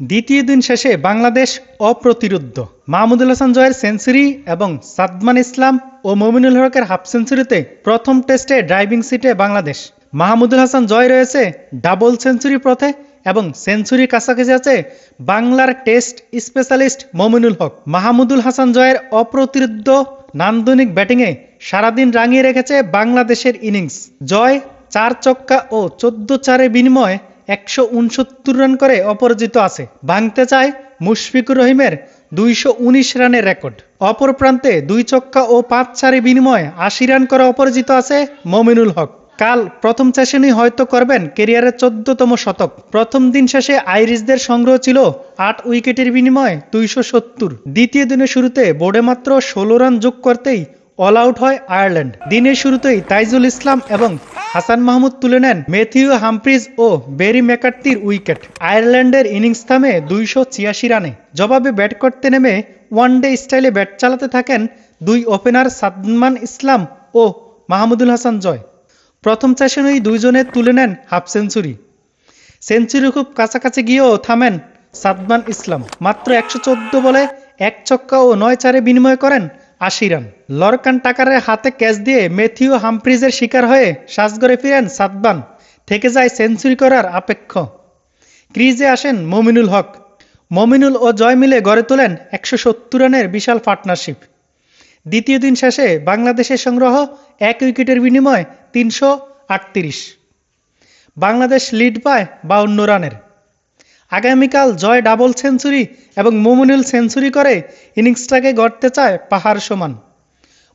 দ্বিতীয় দিন শেষে বাংলাদেশ অপ্রতিরুদ্ধ। মাহমুদুল হাসান জয়ের সেঞ্চুরি এবং সাদমান ইসলাম ও মমিনুল হকের হাফ সেঞ্চুরিতে প্রথম টেস্টে ড্রাইভিং সিটে বাংলাদেশ। মাহমুদুল হাসান জয় রয়েছে ডাবল সেঞ্চুরি পথে এবং সেঞ্চুরি কাছাকাছি আছে বাংলার টেস্ট স্পেশালিস্ট মমিনুল হক। মাহমুদুল হাসান জয়ের অপ্রতিরুদ্ধ নান্দনিক ব্যাটিংয়ে সারাদিন রাঙিয়ে রেখেছে বাংলাদেশের ইনিংস। জয় চার চক্কা ও চোদ্দ চারের বিনিময়ে একশো উনসত্তর রান করে অপরাজিত আছে। ভাঙতে চায় মুশফিকুর রহিমের দুইশো উনিশ রানের রেকর্ড। অপর প্রান্তে দুই চক্কা ও পাঁচ চারে বিনিময়ে আশি রান করে অপরাজিত আছে মমিনুল হক। কাল প্রথম সেশনেই হয়তো করবেন কেরিয়ারের চোদ্দতম শতক। প্রথম দিন শেষে আইরিশদের সংগ্রহ ছিল আট উইকেটের বিনিময়ে দুইশো সত্তর। দ্বিতীয় দিনের শুরুতে বোর্ডে মাত্র ষোলো রান যোগ করতেই অল আউট হয় আয়ারল্যান্ড। দিনের শুরুতেই তাইজুল ইসলাম এবং হাসান মাহমুদ তুলে নেন মেথিউ হামফ্রিজ ও বেরি ম্যাকার্তির উইকেট। আয়ারল্যান্ডের ইনিংস থামে দুইশো ছিয়াশি রানে। জবাবে ব্যাট করতে নেমে ওয়ানডে স্টাইলে ব্যাট চালাতে থাকেন দুই ওপেনার সাদমান ইসলাম ও মাহমুদুল হাসান জয়। প্রথম সেশনেই দুইজনে তুলে নেন হাফ সেঞ্চুরি। সেঞ্চুরি খুব কাছাকাছি গিয়েও থামেন সাদমান ইসলাম। মাত্র একশো চোদ্দ বলে এক ছক্কা ও নয় চারে বিনিময় করেন আশি রান লরকান টাকারের হাতে ক্যাচ দিয়ে মেথিউ হামফ্রিজের শিকার হয়ে সাজগড়ে ফিরেন সাদবান থেকে যায় সেঞ্চুরি করার আপেক্ষ। ক্রিজে আসেন মমিনুল হক। মমিনুল ও জয় মিলে গড়ে তোলেন একশো সত্তর রানের বিশাল পার্টনারশিপ দ্বিতীয় দিন শেষে বাংলাদেশের সংগ্রহ এক উইকেটের বিনিময়ে তিনশো আটত্রিশ। বাংলাদেশ লিড পায় বাউন্ন রানের। আগামীকাল জয় ডাবল সেঞ্চুরি এবং মোমিনুল সেঞ্চুরি করে ইনিংসটাকে গড়তে চায় পাহাড় সমান।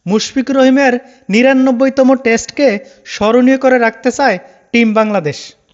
মুশফিক রহিমের নিরানব্বইতম টেস্টকে স্মরণীয় করে রাখতে চায় টিম বাংলাদেশ।